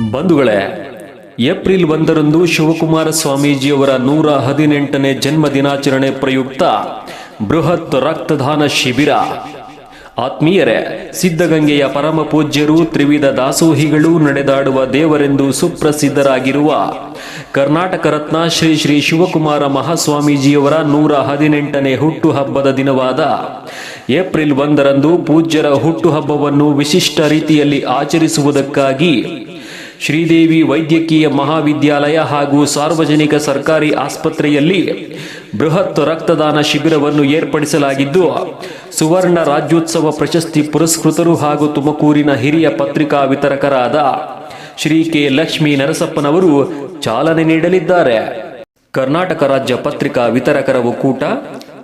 ಬಂಧುಗಳೇ, ಏಪ್ರಿಲ್ ಒಂದರಂದು ಶಿವಕುಮಾರ ಸ್ವಾಮೀಜಿಯವರ ನೂರ ಹದಿನೆಂಟನೇ ಜನ್ಮ ದಿನಾಚರಣೆ ಪ್ರಯುಕ್ತ ಬೃಹತ್ ರಕ್ತದಾನ ಶಿಬಿರ. ಆತ್ಮೀಯರೇ, ಸಿದ್ಧಗಂಗೆಯ ಪರಮ ಪೂಜ್ಯರು, ತ್ರಿವಿಧ ದಾಸೋಹಿಗಳು ನಡೆದಾಡುವ ದೇವರೆಂದು ಸುಪ್ರಸಿದ್ಧರಾಗಿರುವ ಕರ್ನಾಟಕ ರತ್ನ ಶ್ರೀ ಶ್ರೀ ಶಿವಕುಮಾರ ಮಹಾಸ್ವಾಮೀಜಿಯವರ ನೂರ ಹದಿನೆಂಟನೇ ಹುಟ್ಟುಹಬ್ಬದ ದಿನವಾದ ಏಪ್ರಿಲ್ ಒಂದರಂದು ಪೂಜ್ಯರ ಹುಟ್ಟುಹಬ್ಬವನ್ನು ವಿಶಿಷ್ಟ ರೀತಿಯಲ್ಲಿ ಆಚರಿಸುವುದಕ್ಕಾಗಿ ಶ್ರೀದೇವಿ ವೈದ್ಯಕೀಯ ಮಹಾವಿದ್ಯಾಲಯ ಹಾಗೂ ಸಾರ್ವಜನಿಕ ಸರ್ಕಾರಿ ಆಸ್ಪತ್ರೆಯಲ್ಲಿ ಬೃಹತ್ ರಕ್ತದಾನ ಶಿಬಿರವನ್ನು ಏರ್ಪಡಿಸಲಾಗಿದ್ದು, ಸುವರ್ಣ ರಾಜ್ಯೋತ್ಸವ ಪ್ರಶಸ್ತಿ ಪುರಸ್ಕೃತರು ಹಾಗೂ ತುಮಕೂರಿನ ಹಿರಿಯ ಪತ್ರಿಕಾ ವಿತರಕರಾದ ಶ್ರೀ ಕೆ ಲಕ್ಷ್ಮೀ ನರಸಪ್ಪನವರು ಚಾಲನೆ ನೀಡಲಿದ್ದಾರೆ. ಕರ್ನಾಟಕ ರಾಜ್ಯ ಪತ್ರಿಕಾ ವಿತರಕರ ಒಕ್ಕೂಟ,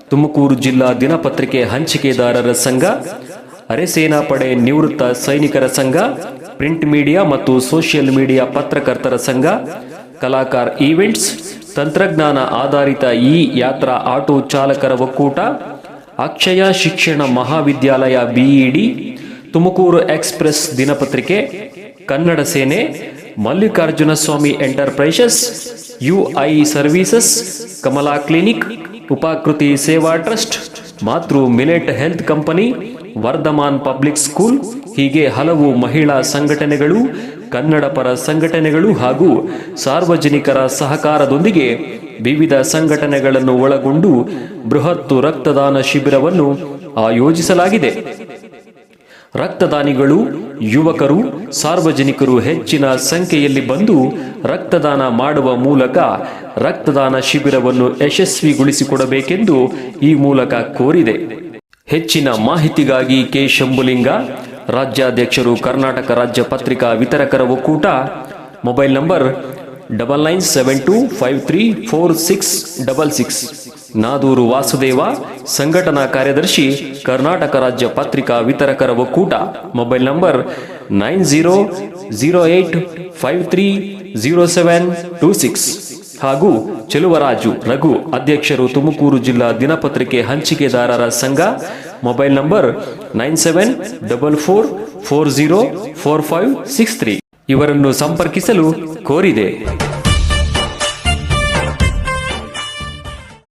ತುಮಕೂರು ಜಿಲ್ಲಾ ದಿನಪತ್ರಿಕೆ ಹಂಚಿಕೆದಾರರ ಸಂಘ, ಅರೆಸೇನಾ ಪಡೆ ನಿವೃತ್ತ ಸೈನಿಕರ ಸಂಘ ಪ್ರಿಂಟ್ ಮೀಡಿಯಾ ಮತ್ತು ಸೋಷಿಯಲ್ ಮೀಡಿಯಾ ಪತ್ರಕರ್ತರ ಸಂಘ, ಕಲಾಕಾರ ಈವೆಂಟ್ಸ್, ತಂತ್ರಜ್ಞಾನ ಆಧಾರಿತ ಇ ಯಾತ್ರಾ ಆಟೋ ಚಾಲಕರ ಒಕ್ಕೂಟ, ಅಕ್ಷಯ ಶಿಕ್ಷಣ ಮಹಾವಿದ್ಯಾಲಯ ಬಿಇಡಿ, ತುಮಕೂರು ಎಕ್ಸ್ಪ್ರೆಸ್ ದಿನಪತ್ರಿಕೆ, ಕನ್ನಡ ಸೇನೆ, Mallikarjuna Swamy enterprises UI services, Kamala clinic, Upakruti Seva trust, Matru millet health company Vardhaman public school, ಹೀಗೆ ಹಲವು ಮಹಿಳಾ ಸಂಘಟನೆಗಳು ಕನ್ನಡ ಪರ ಸಂಘಟನೆಗಳು ಹಾಗೂ ಸಾರ್ವಜನಿಕರ ಸಹಕಾರದೊಂದಿಗೆ ವಿವಿಧ ಸಂಘಟನೆಗಳನ್ನು ಒಳಗೊಂಡು ಬೃಹತ್ತು ರಕ್ತದಾನ ಶಿಬಿರವನ್ನು ಆಯೋಜಿಸಲಾಗಿದೆ. ರಕ್ತದಾನಿಗಳು, ಯುವಕರು, ಸಾರ್ವಜನಿಕರು ಹೆಚ್ಚಿನ ಸಂಖ್ಯೆಯಲ್ಲಿ ಬಂದು ರಕ್ತದಾನ ಮಾಡುವ ಮೂಲಕ ರಕ್ತದಾನ ಶಿಬಿರವನ್ನು ಯಶಸ್ವಿಗೊಳಿಸಿಕೊಡಬೇಕೆಂದು ಈ ಮೂಲಕ ಕೋರಿದೆ. ಹೆಚ್ಚಿನ ಮಾಹಿತಿಗಾಗಿ ಕೆ ಶಂಭುಲಿಂಗ ರಾಜ್ಯಾಧ್ಯಕ್ಷರು ಕರ್ನಾಟಕ ರಾಜ್ಯ ಪತ್ರಿಕಾ ವಿತರಕರ ಒಕ್ಕೂಟ. Mobile number double nine seven two five three four six double six. Nadur Vasudeva, ಸಂಘಟನಾ ಕಾರ್ಯದರ್ಶಿ, ಕರ್ನಾಟಕ ರಾಜ್ಯ ಪತ್ರಿಕಾ ವಿತರಕರ ಒಕ್ಕೂಟ. Mobile number nine zero zero eight five three zero seven two six. ಹಾಗೂ ಚೆಲುವರಾಜು ರಘು ಅಧ್ಯಕ್ಷರು ತುಮಕೂರು ಜಿಲ್ಲಾ ದಿನಪತ್ರಿಕೆ ಹಂಚಿಕೆದಾರರ ಸಂಘ. Mobile number nine seven double four four zero four five six three. ಇವರನ್ನು ಸಂಪರ್ಕಿಸಲು ಕೋರಿದೆ.